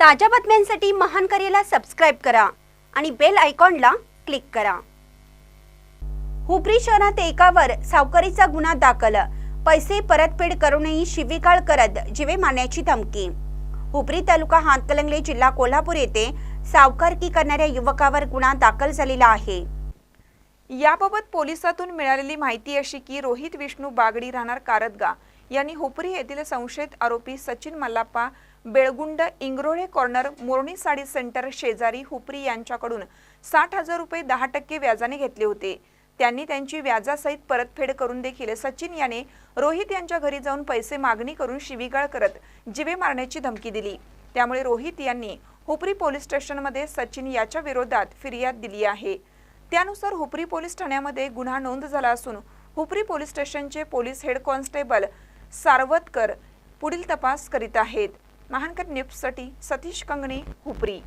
ताज्या बातम्यांसाठी महान करेला सबस्क्राईब करा आणि बेल आयकॉनला क्लिक करा. हुपरी शहरात एकावर सावकारीचा गुन्हा दाखल. पैसे परतफेड करूनही शिवीकाळ करत जीवे मारण्याची धमकी. हुपरी तालुका हातकलंगले जिल्हा कोल्हापूर येथे सावकारकी करणाऱ्या युवकावर गुन्हा दाखल झालेला आहे. याबाबत पोलिसातून मिळालेली माहिती अशी की रोहित विष्णू बागडी राहणार कारदगा यांनी हुपरी येथील संशयित आरोपी सचिन मल्लाप्पा बेळगुंड इंग्रोळे कॉर्नर मोरणी साडी सेंटर शेजारी हुपरी यांच्याकडून साठ हजार रुपये दहा टक्के व्याजाने घेतले होते. त्यांनी त्यांची व्याजासहित परतफेड करून देखील सचिन याने रोहित यांच्या घरी जाऊन पैसे मागणी करून शिवीगाळ करत जिवे मारण्याची धमकी दिली. त्यामुळे रोहित यांनी हुपरी पोलीस स्टेशनमध्ये सचिन याच्या विरोधात फिर्याद दिली आहे. त्यानुसार हुपरी पोलीस ठाण्यामध्ये गुन्हा नोंद झाला असून हुपरी पोलीस स्टेशनचे पोलीस हेड कॉन्स्टेबल सारवतकर पुढील तपास करीत आहेत. महानकर न्यूजसाठी सतीश कंगणे हुपरी.